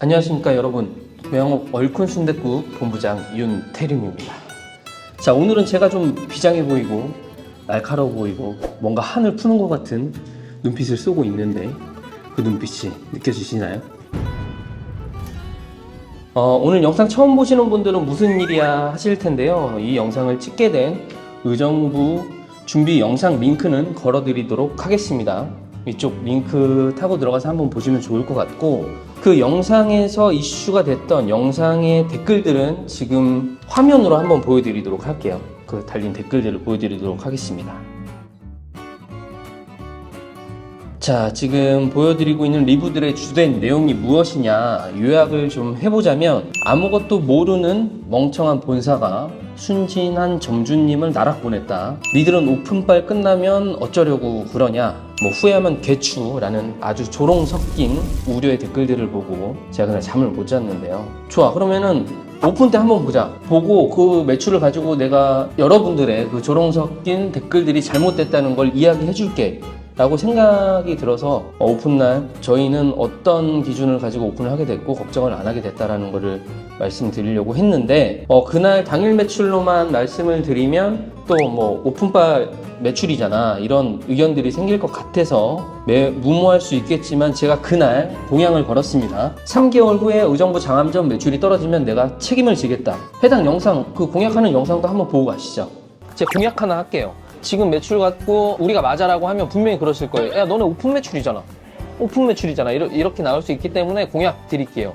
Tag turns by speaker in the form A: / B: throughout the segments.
A: 안녕하십니까 여러분. 명옥 얼큰 순댓국 본부장 윤태림입니다. 자 오늘은 제가 좀 비장해 보이고 날카로워 보이고 뭔가 한을 푸는 것 같은 눈빛을 쏘고 있는데 그 눈빛이 느껴지시나요? 어, 오늘 영상 처음 보시는 분들은 무슨 일이야 하실 텐데요. 이 영상을 찍게 된 의정부 준비 영상 링크는 걸어드리도록 하겠습니다 이쪽 링크 타고 들어가서 한번 보시면 좋을 것 같고 그 영상에서 이슈가 됐던 영상의 댓글들은 지금 화면으로 한번 보여드리도록 할게요. 그 달린 댓글들을 보여드리도록 하겠습니다. 자, 지금 보여드리고 있는 리뷰들의 주된 내용이 무엇이냐 요약을 좀 해보자면 아무것도 모르는 멍청한 본사가 순진한 점주님을 나락 보냈다. 니들은 오픈빨 끝나면 어쩌려고 그러냐. 뭐 후회하면 개추라는 아주 조롱 섞인 우려의 댓글들을 보고 제가 그날 잠을 못 잤는데요. 좋아, 그러면은 오픈 때 한번 보자. 보고 그 매출을 가지고 내가 여러분들의 그 조롱 섞인 댓글들이 잘못됐다는 걸 이야기해 줄게. 라고 생각이 들어서 어, 오픈날 저희는 어떤 기준을 가지고 오픈을 하게 됐고 걱정을 안 하게 됐다라는 것을 말씀드리려고 했는데 어, 그날 당일 매출로만 말씀을 드리면 또 뭐 오픈바 매출이잖아 이런 의견들이 생길 것 같아서 매, 무모할 수 있겠지만 제가 그날 공약을 걸었습니다. 3개월 후에 의정부 장암점 매출이 떨어지면 내가 책임을 지겠다. 해당 영상 그 공약하는 영상도 한번 보고 가시죠. 제가 공약 하나 할게요 지금 매출 갖고 우리가 맞아라고 하면 분명히 그러실 거예요. 야, 너네 오픈 매출이잖아. 오픈 매출이잖아. 이러, 이렇게 나올 수 있기 때문에 공약 드릴게요.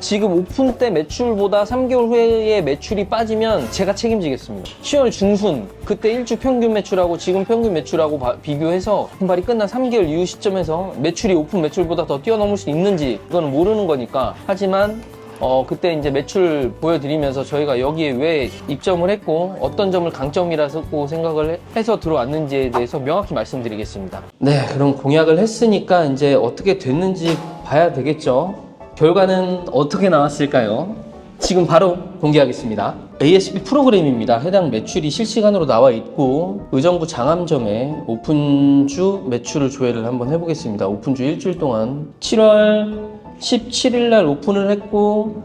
A: 지금 오픈 때 매출보다 3개월 후에 매출이 빠지면 제가 책임지겠습니다. 10월 중순 그때 일주 평균 매출하고 지금 평균 매출하고 바- 비교해서 분발이 끝난 3개월 이후 시점에서 매출이 오픈 매출보다 더 뛰어넘을 수 있는지 그거는 모르는 거니까 하지만 어, 그때 이제 매출 보여드리면서 저희가 여기에 왜 입점을 했고 어떤 점을 강점이라고 생각을 해- 해서 들어왔는지에 대해서 명확히 말씀드리겠습니다. 네, 그럼 공약을 했으니까 이제 어떻게 됐는지 봐야 되겠죠. 결과는 어떻게 나왔을까요? 지금 바로 공개하겠습니다. ASB 프로그램입니다. 해당 매출이 실시간으로 나와 있고 의정부 장암점에 오픈주 매출을 조회를 한번 해보겠습니다. 오픈주 일주일 동안 7월 17일 날 오픈을 했고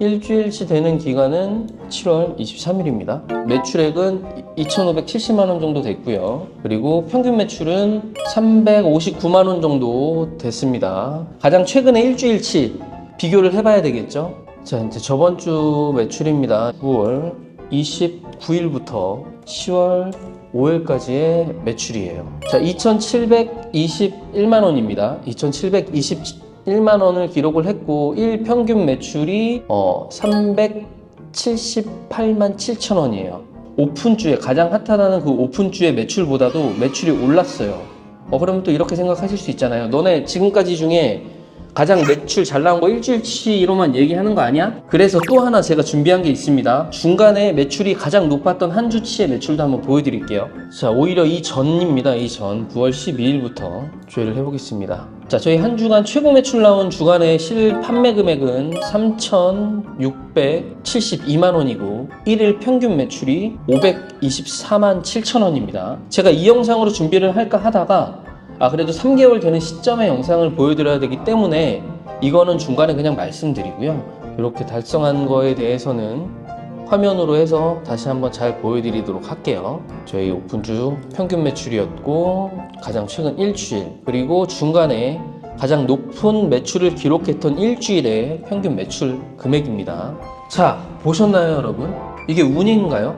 A: 일주일치 되는 기간은 7월 23일입니다. 매출액은 2,570만 원 정도 됐고요. 그리고 평균 매출은 359만 원 정도 됐습니다. 가장 최근에 일주일치 비교를 해봐야 되겠죠. 자, 이제 저번 주 매출입니다. 9월 29일부터 10월 5일까지의 매출이에요. 자, 2,721만 원입니다. 2,721만 원을 기록을 했고, 1 평균 매출이 어, 378만 7천 원이에요. 오픈주에 가장 핫하다는 그 오픈주의 매출보다도 매출이 올랐어요. 어, 그러면 또 이렇게 생각하실 수 있잖아요. 너네 지금까지 중에 가장 매출 잘 나온 거 일주일치로만 얘기하는 거 아니야? 그래서 또 하나 제가 준비한 게 있습니다. 중간에 매출이 가장 높았던 한 주치의 매출도 한번 보여드릴게요. 자, 오히려 이 전입니다. 이 전. 9월 12일부터 조회를 해보겠습니다. 자, 저희 한 주간 최고 매출 나온 주간의 실 판매 금액은 3,672만 원이고 1일 평균 매출이 524만 7천 원입니다. 제가 이 영상으로 준비를 할까 하다가 아 그래도 3개월 되는 시점의 영상을 보여드려야 되기 때문에 이거는 중간에 그냥 말씀드리고요. 이렇게 달성한 거에 대해서는 화면으로 해서 다시 한번 잘 보여드리도록 할게요. 저희 오픈 주 평균 매출이었고 가장 최근 일주일 그리고 중간에 가장 높은 매출을 기록했던 일주일의 평균 매출 금액입니다. 자 보셨나요 여러분? 이게 운인가요?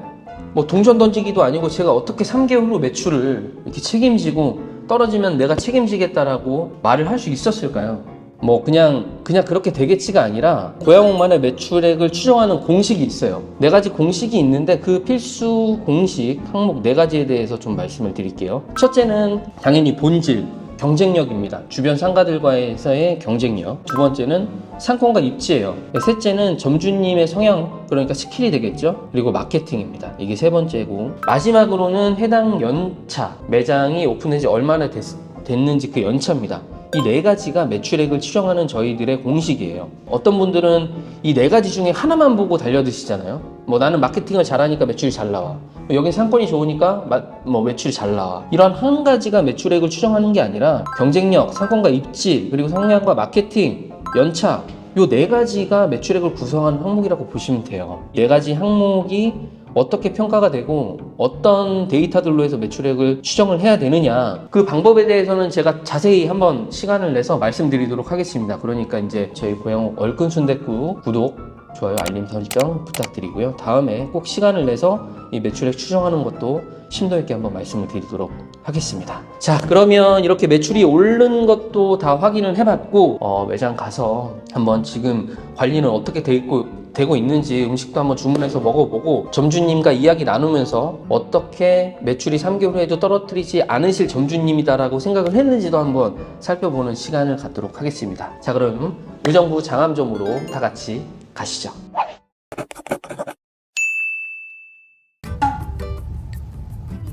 A: 뭐 동전 던지기도 아니고 제가 어떻게 3개월 후 매출을 이렇게 책임지고 떨어지면 내가 책임지겠다라고 말을 할 수 있었을까요? 뭐 그냥 그냥 그렇게 되겠지가 아니라 고양옥만의 매출액을 추정하는 공식이 있어요. 네 가지 공식이 있는데 그 필수 공식 항목 네 가지에 대해서 좀 말씀을 드릴게요. 첫째는 당연히 본질, 경쟁력입니다. 주변 상가들과에서의 경쟁력. 두 번째는 상권과 입지예요. 셋째는 점주님의 성향, 그러니까 스킬이 되겠죠. 그리고 마케팅입니다. 이게 세 번째고 마지막으로는 해당 연차 매장이 오픈한 지 얼마나 됐, 됐는지 그 연차입니다. 이 네 가지가 매출액을 추정하는 저희들의 공식이에요. 어떤 분들은 이 네 가지 중에 하나만 보고 달려드시잖아요. 뭐 나는 마케팅을 잘하니까 매출이 잘 나와. 여긴 상권이 좋으니까 마- 뭐 매출이 잘 나와. 이런 한 가지가 매출액을 추정하는 게 아니라 경쟁력, 상권과 입지, 그리고 성향과 마케팅, 연차 요 네 가지가 매출액을 구성하는 항목이라고 보시면 돼요. 네 가지 항목이 어떻게 평가가 되고 어떤 데이터들로 해서 매출액을 추정을 해야 되느냐 그 방법에 대해서는 제가 자세히 한번 시간을 내서 말씀드리도록 하겠습니다. 그러니까 이제 저희 고향 얼큰 순댓국 구독 좋아요 알림 설정 부탁드리고요. 다음에 꼭 시간을 내서 이 매출액 추정하는 것도 심도 있게 한번 말씀을 드리도록 하겠습니다. 자, 그러면 이렇게 매출이 오른 것도 다 확인을 해봤고, 어, 매장 가서 한번 지금 관리는 어떻게 돼 있고, 되고 있는지 음식도 한번 주문해서 먹어보고, 점주님과 이야기 나누면서 어떻게 매출이 3개월 후에도 떨어뜨리지 않으실 점주님이다라고 생각을 했는지도 한번 살펴보는 시간을 갖도록 하겠습니다. 자, 그럼 의정부 장암점으로 다 같이 가시죠.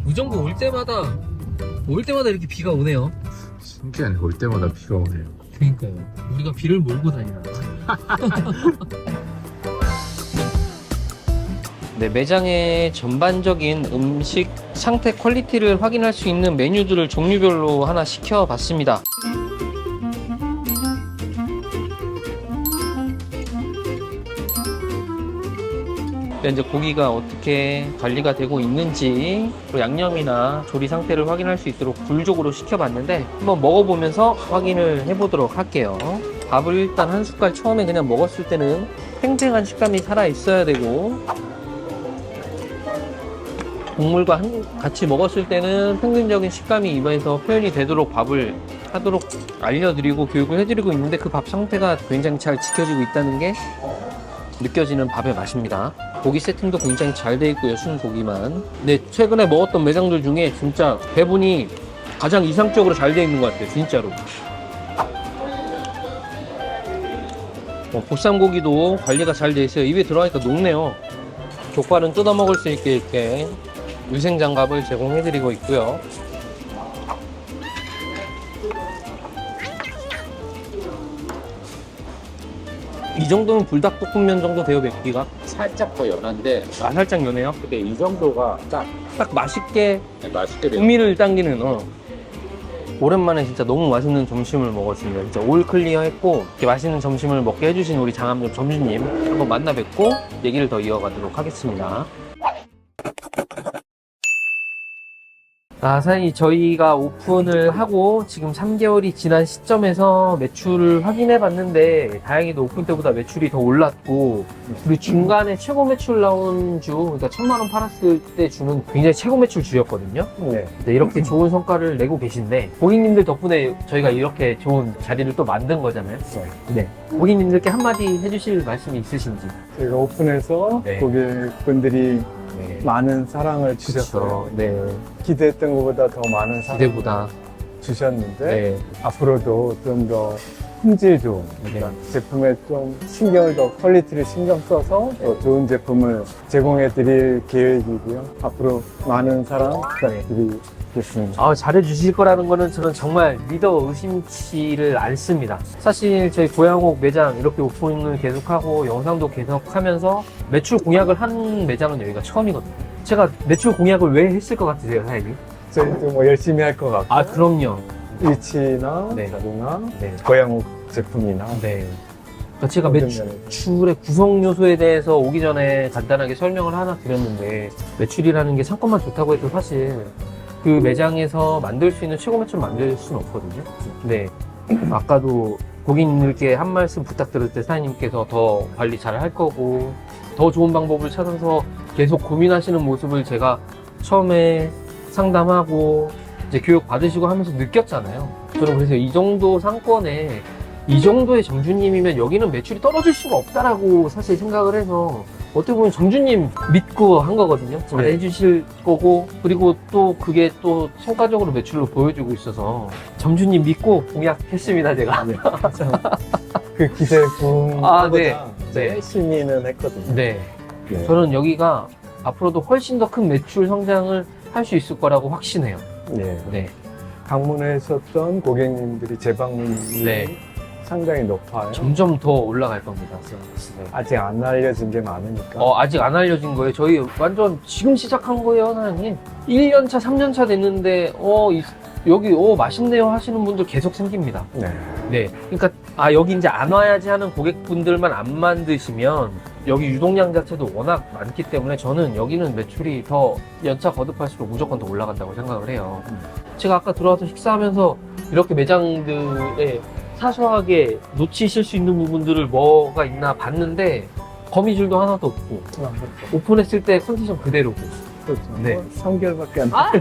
A: 의정부 올 때마다 올 때마다 이렇게 비가 오네요.
B: 신기하네 올 때마다 비가 오네요
A: 그러니까요. 우리가 비를 몰고 다니나. 네, 매장의 전반적인 음식 상태 퀄리티를 확인할 수 있는 메뉴들을 종류별로 하나 시켜봤습니다. 네, 이제 고기가 어떻게 관리가 되고 있는지 또 양념이나 조리 상태를 확인할 수 있도록 불족으로 시켜봤는데 한번 먹어보면서 확인을 해보도록 할게요. 밥을 일단 한 숟갈 처음에 그냥 먹었을 때는 탱탱한 식감이 살아 있어야 되고 국물과 한- 같이 먹었을 때는 평균적인 식감이 입에서 표현이 되도록 밥을 하도록 알려드리고 교육을 해드리고 있는데 그 밥 상태가 굉장히 잘 지켜지고 있다는 게 느껴지는 밥의 맛입니다. 고기 세팅도 굉장히 잘 돼 있고요, 순고기만. 근데 최근에 먹었던 매장들 중에 진짜 배분이 가장 이상적으로 잘 돼 있는 것 같아요, 진짜로. 어, 보쌈고기도 관리가 잘 돼 있어요. 입에 들어가니까 녹네요. 족발은 뜯어 먹을 수 있게 이렇게 위생 장갑을 제공해드리고 있고요. 이 정도면 불닭볶음면 정도 돼요, 맵기가?
B: 살짝 더 연한데
A: 아, 살짝 연해요.
B: 근데 이 정도가 딱
A: 딱 맛있게
B: 맛있게 돼요
A: 풍미를 당기는 어. 오랜만에 진짜 너무 맛있는 점심을 먹었습니다. 진짜 올 클리어 했고 이렇게 맛있는 점심을 먹게 해주신 우리 장암점 점주님 한번 만나 뵙고 얘기를 더 이어가도록 하겠습니다. 아, 사장님, 저희가 오픈을 하고 지금 3개월이 지난 시점에서 매출을 확인해 봤는데, 다행히도 오픈 때보다 매출이 더 올랐고, 그리고 중간에 최고 매출 나온 주, 그러니까 천만 원 팔았을 때 주는 굉장히 최고 매출 주였거든요.
C: 네.
A: 네, 이렇게 좋은 성과를 내고 계신데, 고객님들 덕분에 저희가 이렇게 좋은 자리를 또 만든 거잖아요. 네. 고객님들께 한마디 해주실 말씀이 있으신지.
C: 저희가 오픈해서
A: 네.
C: 고객분들이
A: 네.
C: 많은 사랑을 주셨어요.
A: 네.
C: 기대했던 것보다 더 많은 사랑
A: 기대보다.
C: 주셨는데
A: 네.
C: 앞으로도 좀 더 품질 좋은 그러니까 제품에 좀 신경을 더 퀄리티를 신경 써서 더 좋은 제품을 제공해 드릴 계획이고요. 앞으로 많은 사랑 부탁드리겠습니다.
A: 아, 잘해주실 거라는 거는 저는 정말 믿어 의심치를 않습니다. 사실 저희 고양옥 매장 이렇게 오픈을 계속하고 영상도 계속하면서 매출 공약을 한 매장은 여기가 처음이거든요. 제가 매출 공약을 왜 했을 것 같으세요, 사장님?
C: 저희도 뭐 열심히 할 것 같고
A: 아, 그럼요.
C: 위치나
A: 네.
C: 자료나
A: 네.
C: 고양옥 제품이나
A: 네. 그러니까 제가. 매출의 구성 요소에 대해서 오기 전에 간단하게 설명을 하나 드렸는데 매출이라는 게 상권만 좋다고 해도 사실 그 매장에서 만들 수 있는 최고 매출 만들 수는 없거든요. 네. 아까도 고객님들께 한 말씀 부탁드릴 때 사장님께서 더 관리 잘 할 거고 더 좋은 방법을 찾아서 계속 고민하시는 모습을 제가 처음에 상담하고 이제 교육 받으시고 하면서 느꼈잖아요. 저는 그래서 이 정도 상권에 이 정도의 점주님이면 여기는 매출이 떨어질 수가 없다라고 사실 생각을 해서 어떻게 보면 점주님 믿고 한 거거든요. 잘
C: 네.
A: 해주실 거고 그리고 또 그게 또 성과적으로 매출로 보여주고 있어서 점주님 믿고 공약했습니다 제가.
C: 그 기대 군
A: 아, 네. 네.
C: 열심히는 했거든요.
A: 네.
C: 네.
A: 저는 여기가 앞으로도 훨씬 더 큰 매출 성장을 할 수 있을 거라고 확신해요.
C: 네.
A: 네.
C: 방문하셨던 고객님들이 재방문율이
A: 네.
C: 상당히 높아요.
A: 점점 더 올라갈 겁니다. 네.
C: 아직 안 알려진 게 많으니까.
A: 어, 아직 안 알려진 거예요. 저희 완전 지금 시작한 거예요, 사장님. 1년차, 3년차 됐는데, 어, 이- 여기, 어, 맛있네요 하시는 분들 계속 생깁니다.
C: 네.
A: 네. 그러니까 아 여기 이제 안 와야지 하는 고객분들만 안 만드시면 여기 유동량 자체도 워낙 많기 때문에 저는 여기는 매출이 더 연차 거듭할수록 무조건 더 올라간다고 생각을 해요. 제가 아까 들어와서 식사하면서 이렇게 매장들에 사소하게 놓치실 수 있는 부분들을 뭐가 있나 봤는데 거미줄도 하나도 없고 오픈했을 때 컨디션 그대로고
C: 그렇죠.
A: 네.
C: 뭐 3개월밖에 안
A: 아,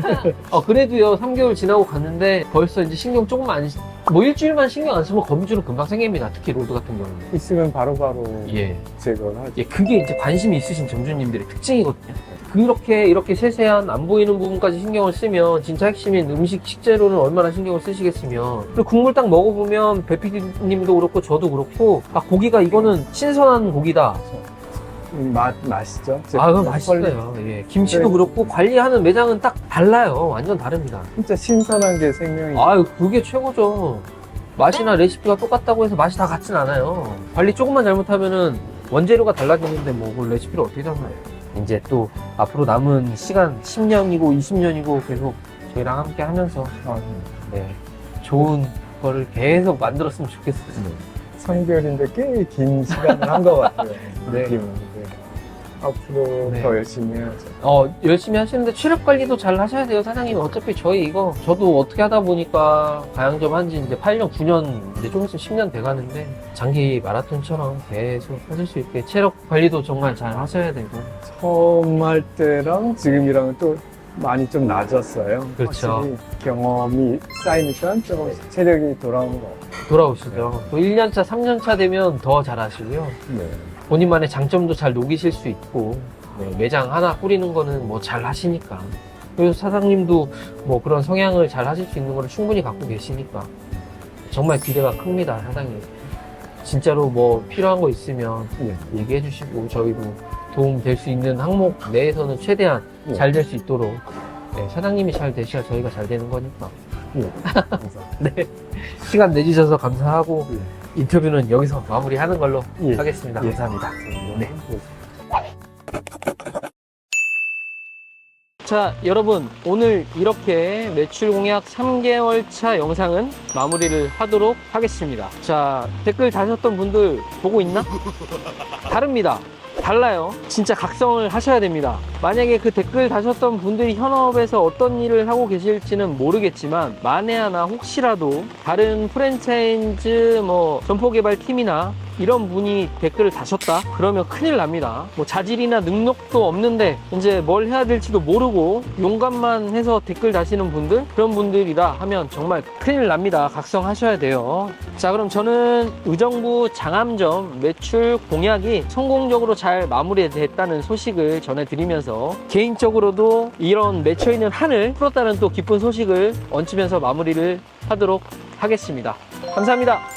A: 어, 그래도요, 3개월 지나고 갔는데 벌써 이제 신경 조금 안, 쓰- 뭐 일주일만 신경 안 쓰면 거미줄은 금방 생깁니다. 특히 로드 같은 경우는.
C: 있으면 바로바로
A: 예.
C: 제거를 하죠.
A: 예, 그게 이제 관심이 있으신 점주님들의 특징이거든요. 그렇게 이렇게 세세한 안 보이는 부분까지 신경을 쓰면 진짜 핵심인 음식 식재료는 얼마나 신경을 쓰시겠으면 그리고 국물 딱 먹어보면 배피디님도 그렇고 저도 그렇고 아 고기가 이거는 신선한 고기다.
C: 음, 맛, 맛있죠?
A: 아, 그건 맛있어요. 예. 김치도
C: 네.
A: 그렇고 관리하는 매장은 딱 달라요. 완전 다릅니다.
C: 진짜 신선한 게 생명이
A: 아유 그게 최고죠 맛이나 레시피가 똑같다고 해서 맛이 다 같진 않아요 관리 조금만 잘못하면은 원재료가 달라지는데 뭐 그걸 레시피를 어떻게 잡나요 이제 또 앞으로 남은 시간 10년이고 20년이고 계속 저희랑 함께 하면서
C: 아,
A: 네, 좋은 거를 계속 만들었으면 좋겠어요
C: 3개월인데 꽤 긴 시간을 한 것 같아요.
A: 네.
C: 느낌은. 네. 앞으로
A: 네.
C: 더 열심히 해야죠.
A: 어, 열심히 하시는데 체력 관리도 잘 하셔야 돼요, 사장님. 어차피 저희 이거, 저도 어떻게 하다 보니까 가양점 한 지 이제 8년, 9년, 이제 좀 있으면 10년 돼 가는데, 장기 마라톤처럼 계속 하실 수 있게 체력 관리도 정말 잘 하셔야 되고.
C: 처음 할 때랑 지금이랑은 또 많이 좀 낮았어요.
A: 그렇죠.
C: 확실히 경험이 쌓이니까 조금씩 체력이 돌아오는 것 같아요.
A: 돌아오시죠. 또 1년차, 3년차 되면 더 잘하시고요.
C: 네.
A: 본인만의 장점도 잘 녹이실 수 있고, 네, 매장 하나 꾸리는 거는 뭐 잘 하시니까. 그리고 사장님도 뭐 그런 성향을 잘 하실 수 있는 거를 충분히 갖고 계시니까. 정말 기대가 큽니다, 사장님. 진짜로 뭐 필요한 거 있으면
C: 네.
A: 얘기해 주시고, 저희도 도움 될 수 있는 항목 내에서는 최대한
C: 네.
A: 잘될 수 있도록. 네, 사장님이 잘 되셔야 저희가 잘 되는 거니까.
C: 네.
A: 네. 시간 내주셔서 감사하고,
C: 네.
A: 인터뷰는 여기서 마무리하는 걸로
C: 예.
A: 하겠습니다.
C: 예.
A: 감사합니다.
C: 네.
A: 자, 여러분, 오늘 이렇게 매출 공약 3개월 차 영상은 마무리를 하도록 하겠습니다. 자, 댓글 다셨던 분들 보고 있나? 다릅니다. 달라요. 진짜 각성을 하셔야 됩니다. 만약에 그 댓글 다셨던 분들이 현업에서 어떤 일을 하고 계실지는 모르겠지만 만에 하나 혹시라도 다른 프랜차이즈 뭐 점포 개발 팀이나 이런 분이 댓글을 다셨다? 그러면 큰일 납니다. 뭐 자질이나 능력도 없는데 이제 뭘 해야 될지도 모르고 용감만 해서 댓글 다시는 분들 그런 분들이라 하면 정말 큰일 납니다. 각성하셔야 돼요. 자 그럼 저는 의정부 장암점 매출 공약이 성공적으로 잘 마무리됐다는 소식을 전해드리면서 개인적으로도 이런 맺혀있는 한을 풀었다는 또 기쁜 소식을 얹히면서 마무리를 하도록 하겠습니다. 감사합니다